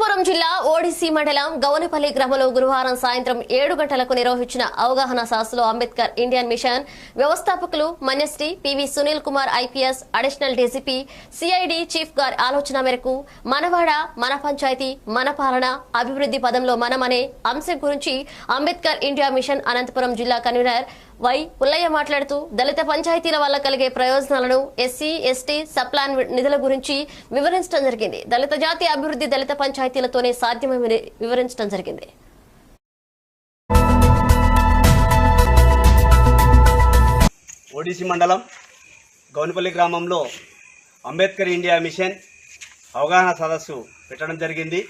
అనంతపురం జిల్లా ఓడిసి మండలం గౌనపల్లి గ్రామంలో గురువారం సాయంత్రం ఏడు గంటలకు నిర్వహించిన అవగాహన సదస్సులో అంబేద్కర్ ఇండియన్ మిషన్ వ్యవస్థాపకులు Manyashri PV Sunil Kumar IPS additional DGP CID chief గారి ఆలోచన మేరకు మనవాడ మన పంచాయతీ మన పాలన అభివృద్ధి పదంలో మనం అనే అంశం గురించి అంబేద్కర్ ఇండియా మిషన్ అనంతపురం జిల్లా కన్వీనర్ వై పుల్లయ్య మాట్లాడుతూ దళిత పంచాయతీల వల్ల కలిగే ప్రయోజనాలను ఎస్సీ ఎస్టీ సప్లాన్ నిధుల గురించి వివరించడం జరిగింది. దళిత జాతి అభివృద్ధి దళిత పంచాయతీలతోనే సాధ్యమని వివరించడం జరిగింది. ఓడిసి మండలం గౌనపల్లి గ్రామంలో అంబేద్కర్ ఇండియా మిషన్ అవగాహన సదస్సు పెట్టడం జరిగింది.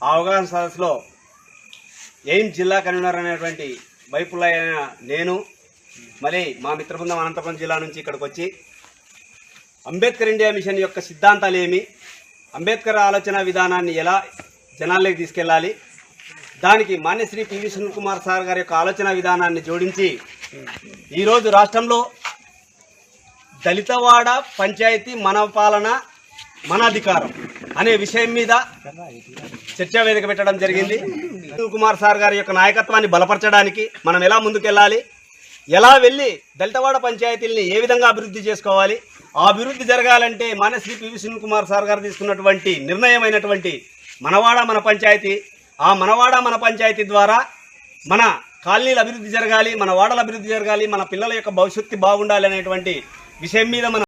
ఆ అవగాహన సదస్సులో ఎయిమ్ జిల్లా కన్వీనర్ అనేటువంటి వైపులైన నేను మళ్ళీ మా మిత్రబృందం అనంతపురం జిల్లా నుంచి ఇక్కడికి వచ్చి అంబేద్కర్ ఇండియా మిషన్ యొక్క సిద్ధాంతాలు ఏమి అంబేద్కర్ ఆలోచన విధానాన్ని ఎలా జనాల్లోకి తీసుకెళ్ళాలి దానికి మాన్యశ్రీ పివి సునీల్ కుమార్ సార్ గారి యొక్క ఆలోచన విధానాన్ని జోడించి ఈరోజు రాష్ట్రంలో దళితవాడ పంచాయతీ మనపాలన మన అధికారం అనే విషయం మీద చర్చా వేదిక పెట్టడం జరిగింది. కుమార్ సార్ గారి యొక్క నాయకత్వాన్ని బలపరచడానికి మనం ఎలా ముందుకెళ్ళాలి? ఎలా వెళ్ళి దళితవాడ పంచాయతీల్ని ఏ విధంగా అభివృద్ధి చేసుకోవాలి? ఆ అభివృద్ధి జరగాలంటే మన శ్రీ పివి సునీల్ కుమార్ సార్ గారు తీసుకున్నటువంటి నిర్ణయమైనటువంటి మనవాడ మన పంచాయతీ ఆ మనవాడ మన పంచాయతీ ద్వారా మన కాలనీల అభివృద్ధి జరగాలి మన వాడల అభివృద్ధి జరగాలి మన పిల్లల యొక్క భవిష్యత్తు బాగుండాలి అనేటువంటి విషయం మీద మన